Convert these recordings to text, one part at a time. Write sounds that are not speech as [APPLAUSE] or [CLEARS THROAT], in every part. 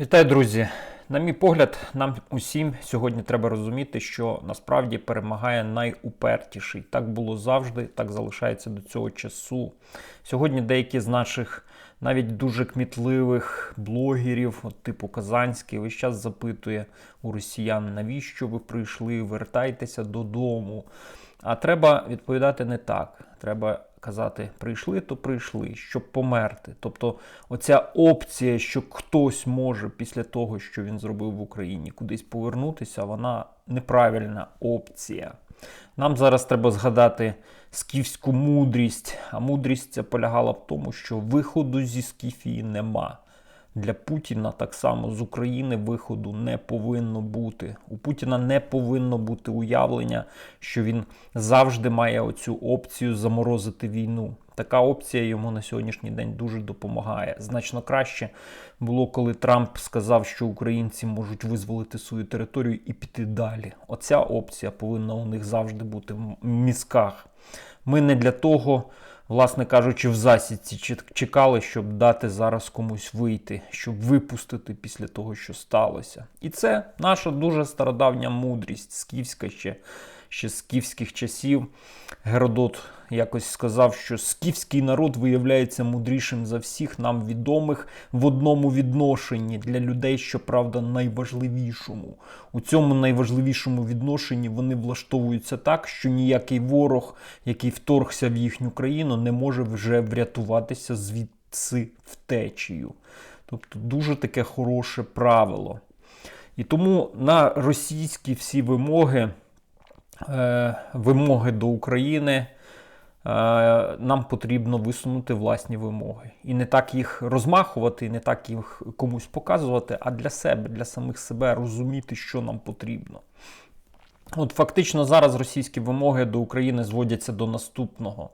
Вітаю, друзі! На мій погляд, нам усім сьогодні треба розуміти, що насправді перемагає найупертіший. Так було завжди, так залишається до цього часу. Сьогодні деякі з наших навіть дуже кмітливих блогерів, от типу Казанський, весь час запитує у росіян, навіщо ви прийшли, вертайтеся додому. А треба відповідати не так. Треба казати, прийшли, то прийшли, щоб померти. Тобто, оця опція, що хтось може після того, що він зробив в Україні, кудись повернутися, вона неправильна опція. Нам зараз треба згадати скіфську мудрість, а мудрість ця полягала в тому, що виходу зі скіфії нема. Для Путіна так само з України виходу не повинно бути. У Путіна не повинно бути уявлення, що він завжди має оцю опцію заморозити війну. Така опція йому на сьогоднішній день дуже допомагає. Значно краще було, коли Трамп сказав, що українці можуть визволити свою територію і піти далі. Оця опція повинна у них завжди бути в мізках. Ми не для того власне кажучи, в засідці чекали, щоб дати зараз комусь вийти, щоб випустити після того, що сталося. І це наша дуже стародавня мудрість, скіфська ще ще з скіфських часів. Геродот якось сказав, що скіфський народ виявляється мудрішим за всіх нам відомих в одному відношенні для людей, щоправда, найважливішому. У цьому найважливішому відношенні вони влаштовуються так, що ніякий ворог, який вторгся в їхню країну, не може вже врятуватися звідси втечею. Тобто дуже таке хороше правило. І тому на російські всі вимоги. Е, вимоги до України, е, нам потрібно висунути власні вимоги. І не так їх розмахувати, не так їх комусь показувати, а для себе, для самих себе розуміти, що нам потрібно. От фактично зараз російські вимоги до України зводяться до наступного: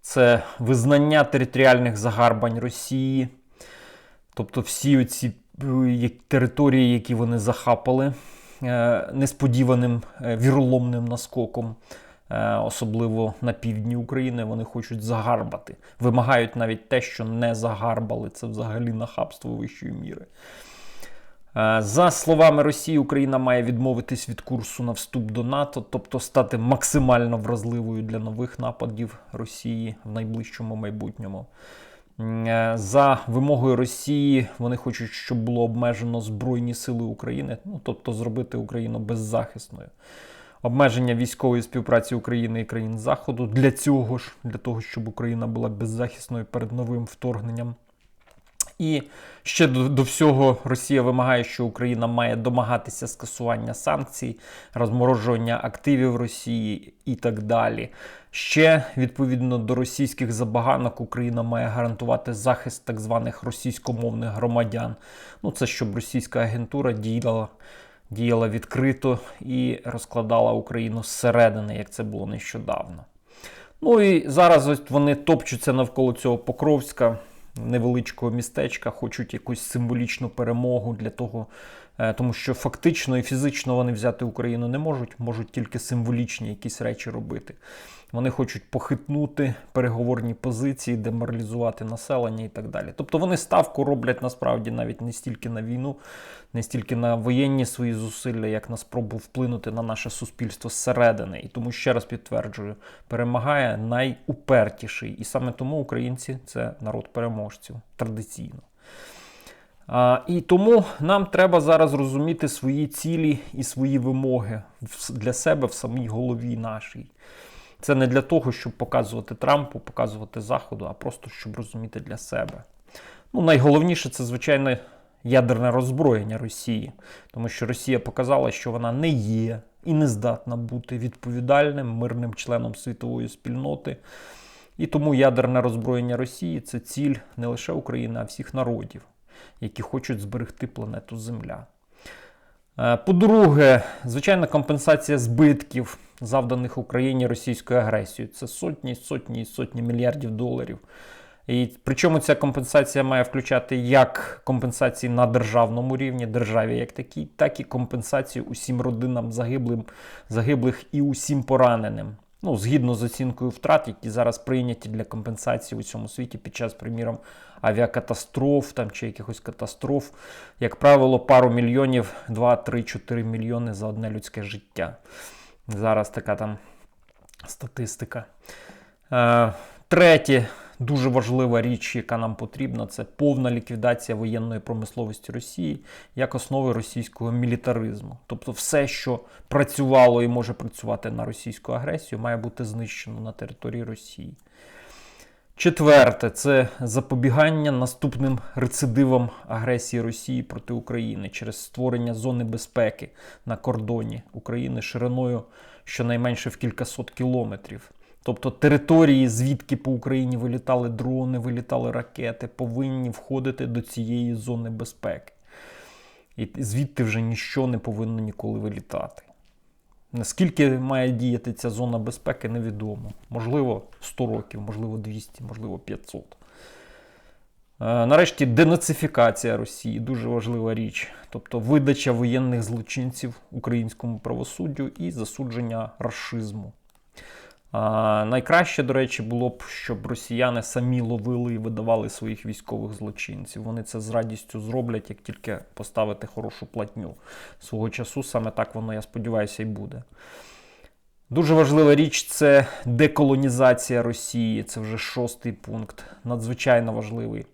це визнання територіальних загарбань Росії, тобто всі ці е, території, які вони захапали. Е, несподіваним е, віроломним наскоком, е, особливо на півдні України. Вони хочуть загарбати. Вимагають навіть те, що не загарбали. Це взагалі нахабство вищої міри. За словами Росії, Україна має відмовитись від курсу на вступ до НАТО, тобто стати максимально вразливою для нових нападів Росії в найближчому майбутньому. Е, за вимогою Росії вони хочуть, щоб було обмежено Збройні сили України, ну тобто зробити Україну беззахисною. Обмеження військової співпраці України і країн Заходу для цього ж, для того, щоб Україна була беззахисною перед новим вторгненням. І ще до, до всього Росія вимагає, що Україна має домагатися скасування санкцій, розморожування активів Росії і так далі. Ще відповідно до російських забаганок Україна має гарантувати захист так званих російськомовних громадян. Ну це щоб російська агентура діяла. Діяла відкрито і розкладала Україну зсередини, як це було нещодавно. Ну і зараз ось вони топчуться навколо цього Покровська невеличкого містечка, хочуть якусь символічну перемогу для того, е, тому що фактично і фізично вони взяти Україну не можуть, можуть тільки символічні якісь речі робити. Вони хочуть похитнути переговорні позиції, деморалізувати населення і так далі. Тобто вони ставку роблять насправді навіть не стільки на війну, не стільки на воєнні свої зусилля, як на спробу вплинути на наше суспільство зсередини. І тому ще раз підтверджую, перемагає найупертіший. І саме тому українці це народ переможців традиційно. А, І тому нам треба зараз розуміти свої цілі і свої вимоги для себе в самій голові нашій. Це не для того, щоб показувати Трампу, показувати Заходу, а просто щоб розуміти для себе. Ну, найголовніше це, звичайно, ядерне роззброєння Росії, тому що Росія показала, що вона не є і не здатна бути відповідальним мирним членом світової спільноти. І тому ядерне роззброєння Росії це ціль не лише України, а всіх народів, які хочуть зберегти планету Земля. Е, по-друге, звичайна компенсація збитків, завданих Україні російською агресією. Це сотні, сотні і сотні мільярдів доларів. І Причому ця компенсація має включати як компенсації на державному рівні, державі як такій, так і компенсацію усім родинам загиблим, загиблих і усім пораненим. Ну, згідно з оцінкою втрат, які зараз прийняті для компенсації у цьому світі під час, приміром, авіакатастроф там, чи якихось катастроф, як правило, пару мільйонів, 2, 3, 4 мільйони за одне людське життя. Зараз така там статистика. Е, Третє, дуже важлива річ, яка нам потрібна, це повна ліквідація воєнної промисловості Росії як основи російського мілітаризму. Тобто, все, що працювало і може працювати на російську агресію, має бути знищено на території Росії. Четверте це запобігання наступним рецидивам агресії Росії проти України через створення зони безпеки на кордоні України шириною щонайменше в кількасот кілометрів. Тобто території, звідки по Україні вилітали дрони, вилітали ракети, повинні входити до цієї зони безпеки. І звідти вже ніщо не повинно ніколи вилітати. Наскільки має діяти ця зона безпеки, невідомо. Можливо, 100 років, можливо, 200, можливо, 500. Е, Нарешті денацифікація Росії дуже важлива річ, тобто видача воєнних злочинців українському правосуддю і засудження рашизму. Найкраще, до речі, було б, щоб росіяни самі ловили і видавали своїх військових злочинців. Вони це з радістю зроблять, як тільки поставити хорошу платню. Свого часу саме так воно, я сподіваюся, і буде. Дуже важлива річ це деколонізація Росії. Це вже шостий пункт. Надзвичайно важливий.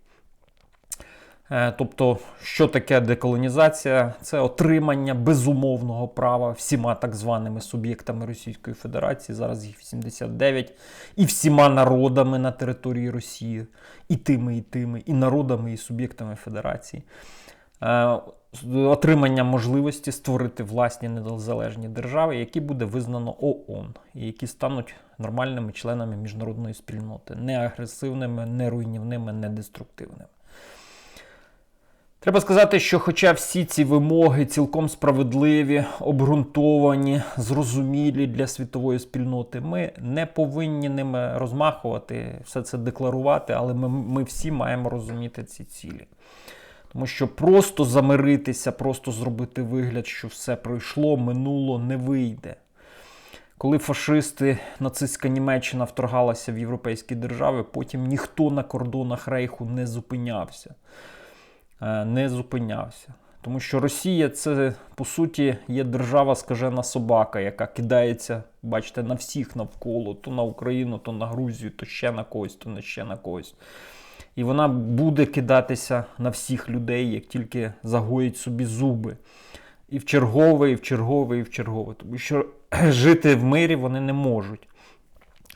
Е, Тобто, що таке деколонізація? Це отримання безумовного права всіма так званими суб'єктами Російської Федерації, зараз їх 89, і всіма народами на території Росії, і тими, і тими, і народами, і суб'єктами Федерації. Е, Отримання можливості створити власні незалежні держави, які буде визнано ООН, і які стануть нормальними членами міжнародної спільноти, не агресивними, не руйнівними, не деструктивними. Треба сказати, що хоча всі ці вимоги цілком справедливі, обґрунтовані, зрозумілі для світової спільноти, ми не повинні ними розмахувати, все це декларувати, але ми, ми всі маємо розуміти ці цілі. Тому що просто замиритися, просто зробити вигляд, що все пройшло, минуло, не вийде. Коли фашисти, нацистська Німеччина вторгалася в європейські держави, потім ніхто на кордонах Рейху не зупинявся. Е, Не зупинявся. Тому що Росія це, по суті, є держава скажена собака, яка кидається, бачите, на всіх навколо, то на Україну, то на Грузію, то ще на когось, то на ще на когось. І вона буде кидатися на всіх людей, як тільки загоїть собі зуби. І в чергове, і в чергове, і в чергове. Тому що [CLEARS THROAT] жити в мирі вони не можуть.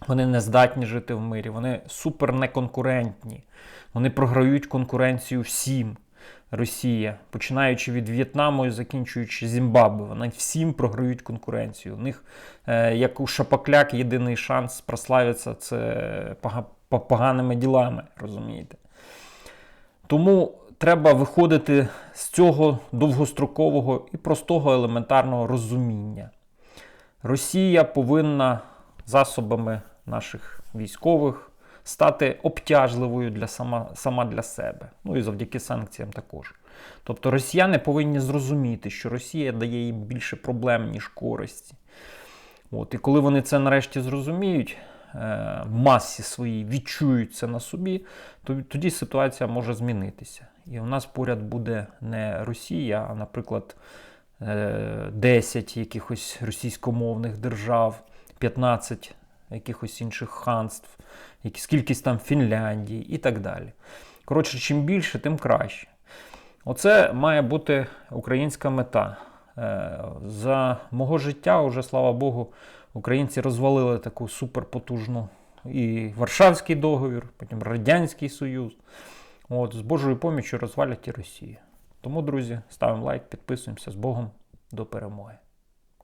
Вони не здатні жити в мирі, вони супер неконкурентні. Вони програють конкуренцію всім. Росія, починаючи від В'єтнаму і закінчуючи Зімбабве, вони всім програють конкуренцію. У них, е, як у Шапокляк, єдиний шанс прославитися це поганими ділами, розумієте? Тому треба виходити з цього довгострокового і простого елементарного розуміння. Росія повинна засобами наших військових стати обтяжливою для сама, сама для себе. Ну і завдяки санкціям також. Тобто росіяни повинні зрозуміти, що Росія дає їм більше проблем, ніж користі. От, і коли вони це нарешті зрозуміють, е, масі своїй відчують це на собі, то тоді ситуація може змінитися. І у нас поряд буде не Росія, а, наприклад, е, 10 якихось російськомовних держав, 15 якихось інших ханств, якісь кількість там Фінляндії і так далі. Коротше, чим більше, тим краще. Оце має бути українська мета. Е, За мого життя, уже слава Богу, українці розвалили таку суперпотужну і Варшавський договір, потім Радянський Союз. От, з Божою поміччю розвалять і Росію. Тому, друзі, ставимо лайк, підписуємося з Богом. До перемоги.